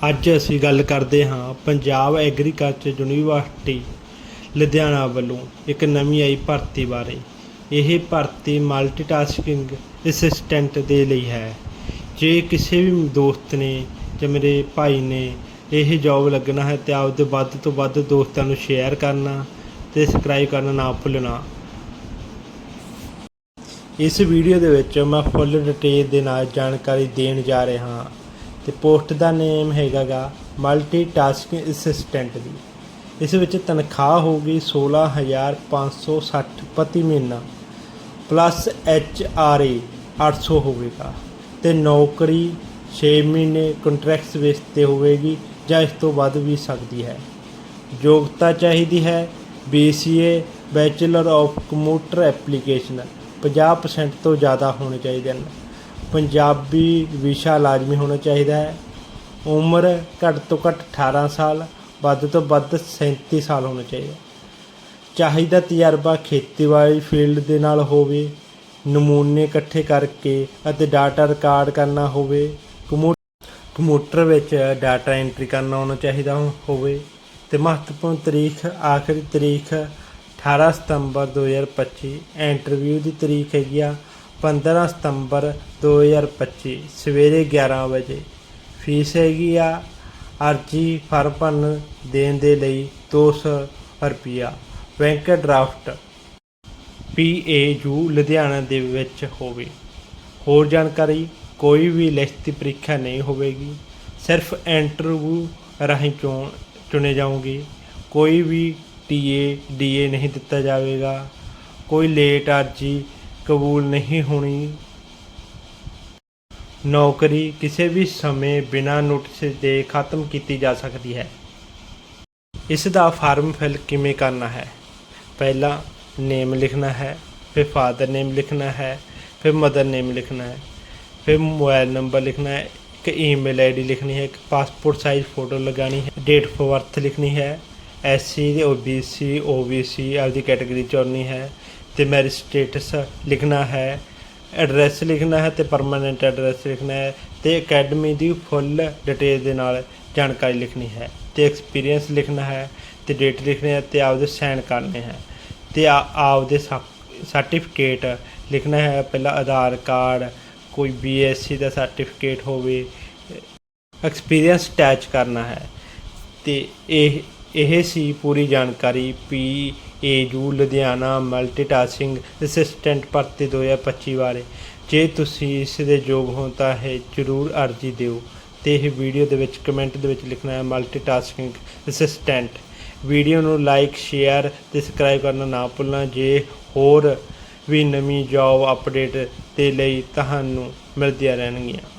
ਅੱਜ ਅਸੀਂ ਗੱਲ ਕਰਦੇ ਹਾਂ ਪੰਜਾਬ ਐਗਰੀਕਲਚਰ ਯੂਨੀਵਰਸਿਟੀ ਲੁਧਿਆਣਾ ਵੱਲੋਂ ਇੱਕ ਨਵੀਂ ਆਈ ਭਰਤੀ ਬਾਰੇ। ਇਹ ਭਰਤੀ ਮਲਟੀਟਾਸਕਿੰਗ ਅਸਿਸਟੈਂਟ ਦੇ ਲਈ ਹੈ। ਜੇ ਕਿਸੇ ਵੀ ਦੋਸਤ ਨੇ ਜਾਂ ਮੇਰੇ ਭਾਈ ਨੇ ਇਹ ਜੌਬ ਲੱਗਣਾ ਹੈ ਤੇ ਆਪਦੇ ਵੱਧ ਤੋਂ ਵੱਧ ਦੋਸਤਾਂ ਨੂੰ ਸ਼ੇਅਰ ਕਰਨਾ ਤੇ ਸਬਸਕ੍ਰਾਈਬ ਕਰਨਾ ਨਾ ਭੁੱਲਣਾ। ਇਸ ਵੀਡੀਓ ਦੇ ਵਿੱਚ ਮੈਂ ਫੁੱਲ ਡਿਟੇਲ ਦੇ ਨਾਲ ਜਾਣਕਾਰੀ ਦੇਣ ਜਾ ਰਿਹਾ ਹਾਂ। ਤੇ ਪੋਸਟ ਦਾ ਨੇਮ ਹੈਗਾਗਾ ਮਲਟੀਟਾਸਕਿੰਗ ਅਸਿਸਟੈਂਟ ਦੀ। ਇਸ ਵਿੱਚ ਤਨਖਾਹ ਹੋਊਗੀ 16560 ਪ੍ਰਤੀ ਮਹੀਨਾ ਪਲੱਸ ਐਚ ਆਰ ਏ 800 ਹੋਵੇਗਾ ਤੇ ਨੌਕਰੀ 6 ਮਹੀਨੇ ਕੰਟਰੈਕਟਸ ਬੇਸ ਤੇ ਹੋਵੇਗੀ ਜਾਂ ਇਸ ਤੋਂ ਵੱਧ ਵੀ ਸਕਦੀ ਹੈ। ਯੋਗਤਾ ਚਾਹੀਦੀ ਹੈ BCA bachelor of computer application 50% ਤੋਂ ਜ਼ਿਆਦਾ ਹੋਣੇ ਚਾਹੀਦੇ ਹਨ। ਪੰਜਾਬੀ ਵਿਸ਼ਾ ਲਾਜ਼ਮੀ ਹੋਣਾ ਚਾਹੀਦਾ ਹੈ। ਉਮਰ ਘੱਟ ਤੋਂ ਘੱਟ 18 ਸਾਲ, ਵੱਧ ਤੋਂ ਵੱਧ 37 ਸਾਲ ਹੋਣਾ ਚਾਹੀਦਾ ਚਾਹੀਦਾ ਤਜਰਬਾ ਖੇਤੀਬਾੜੀ ਫੀਲਡ ਦੇ ਨਾਲ ਹੋਵੇ, ਨਮੂਨੇ ਇਕੱਠੇ ਕਰਕੇ ਅਤੇ ਡਾਟਾ ਰਿਕਾਰਡ ਕਰਨਾ ਹੋਵੇ ਕੰਪਿਊ- ਕੰਪਿਊਟਰ ਵਿੱਚ ਡਾਟਾ ਐਂਟਰੀ ਕਰਨਾ ਆਉਣਾ ਚਾਹੀਦਾ ਹੋ- ਹੋਵੇ ਤੇ ਮਹੱਤਵਪੂਰਨ ਤਰੀਕ ਆਖਰੀ ਤਰੀਕ 18 ਸਤੰਬਰ 2025 ਇੰਟਰਵਿਊ ਦੀ ਤਰੀਕ ਹੈਗੀ ਆ 15 ਸਤੰਬਰ 2025 ਸਵੇਰੇ 11 ਵਜੇ। ਫੀਸ ਹੈਗੀ ਆ ਅਰਜੀ ਫਾਰਮ ਭਰਨ ਦੇਣ ਦੇ ਲਈ 200 ਰੁਪਿਆ ਬੈਂਕ ਡਰਾਫਟ ਪੀਏਯੂ ਲੁਧਿਆਣਾ ਦੇ ਵਿੱਚ ਹੋਵੇ। ਹੋਰ ਜਾਣਕਾਰੀ, ਕੋਈ ਵੀ ਲਿਖਤੀ ਪ੍ਰੀਖਿਆ ਨਹੀਂ ਹੋਵੇਗੀ। ਸਿਰਫ ਇੰਟਰਵਿਊ ਰਾਹੀਂ ਚੋਣ ਚੁਣੇ ਜਾਓਗੇ? ਕੋਈ ਵੀ ਟੀਏ ਡੀਏ ਨਹੀਂ ਦਿੱਤਾ ਜਾਵੇਗਾ। ਕੋਈ ਲੇਟ ਅਰਜੀ ਕਬੂਲ ਨਹੀਂ ਹੋਣੀ। ਨੌਕਰੀ ਕਿਸੇ ਵੀ ਸਮੇਂ ਬਿਨਾਂ ਨੋਟਿਸ ਦੇ ਖਤਮ ਕੀਤੀ ਜਾ ਸਕਦੀ ਹੈ। ਇਸ ਦਾ ਫਾਰਮ ਫਿਲ ਕਿਵੇਂ ਕਰਨਾ ਹੈ? ਪਹਿਲਾਂ ਨੇਮ ਲਿਖਣਾ ਹੈ, ਫਿਰ ਫਾਦਰ ਨੇਮ ਲਿਖਣਾ ਹੈ, ਫਿਰ ਮਦਰ ਨੇਮ ਲਿਖਣਾ ਹੈ, ਫਿਰ ਮੋਬਾਈਲ ਨੰਬਰ ਲਿਖਣਾ ਹੈ, ਇੱਕ ਈਮੇਲ ਆਈਡੀ ਲਿਖਣੀ ਹੈ, ਇੱਕ ਪਾਸਪੋਰਟ ਸਾਈਜ਼ ਫੋਟੋ ਲਗਾਣੀ ਹੈ, ਡੇਟ ਆਫ ਬਰਥ ਲਿਖਣੀ ਹੈ ਐਸਸੀ ਦੀ ਓਬੀਸੀ ਓਬੀਸੀ ਆਪਦੀ ਕੈਟਾਗਰੀ ਚੁਣਨੀ ਹੈ ਤੇ ਮੈਰਿਜ ਸਟੇਟਸ ਲਿਖਣਾ ਹੈ ਐਡਰੈਸ ਲਿਖਣਾ ਹੈ ਤੇ ਪਰਮਾਨੈਂਟ ਐਡਰੈਸ ਲਿਖਣਾ ਹੈ ਤੇ ਅਕੈਡਮੀ ਦੀ ਫੁੱਲ ਡਿਟੇਲ ਦੇ ਨਾਲ ਜਾਣਕਾਰੀ ਲਿਖਣੀ ਹੈ ਤੇ ਐਕਸਪੀਰੀਅੰਸ ਲਿਖਣਾ ਹੈ ਤੇ ਡੇਟ ਲਿਖਣੀ ਹੈ ਤੇ ਆਪਦੇ ਸਾਈਨ ਕਰਨੇ ਹੈ ਤੇ ਆ- ਆਪਦੇ ਸਰਟੀਫਿਕੇਟ ਲਿਖਣਾ ਹੈ, ਪਹਿਲਾਂ ਆਧਾਰ ਕਾਰਡ, ਕੋਈ ਬੀਐਸਸੀ ਦਾ ਸਰਟੀਫਿਕੇਟ ਹੋਵੇ ਐਕਸਪੀਰੀਅੰਸ ਅਟੈਚ ਕਰਨਾ ਹੈ ਤੇ ਇਹ ਇਹ ਸੀ ਪੂਰੀ ਜਾਣਕਾਰੀ P AU Ludhiana multitasking assistant ਭਰਤੀ 2025 ਬਾਰੇ ਜੇ ਤੁਸੀਂ ਇਸ ਦੇ ਯੋਗ ਹੋ ਤਾਂ ਇਹ ਜ਼ਰੂਰ ਅਰਜ਼ੀ ਦਿਓ ਤੇ ਇਹ ਵੀਡੀਓ ਦੇ ਵਿੱਚ ਕਮੈਂਟ ਦੇ ਵਿੱਚ ਲਿਖਣਾ ਹੈ ਮਲਟੀਟਾਸਕਿੰਗ ਅਸਿਸਟੈਂਟ। ਵੀਡੀਓ ਨੂੰ ਲਾਈਕ, ਸ਼ੇਅਰ ਤੇ ਸਬਸਕ੍ਰਾਈਬ ਕਰਨਾ ਨਾ ਭੁੱਲਣਾ। ਜੇ ਹੋਰ ਵੀ ਨਵੀਂ ਜੌਬ ਅਪਡੇਟ ਦੇ ਲਈ ਤੁਹਾਨੂੰ ਮਿਲਦੀਆਂ ਰਹਿਣਗੀਆਂ।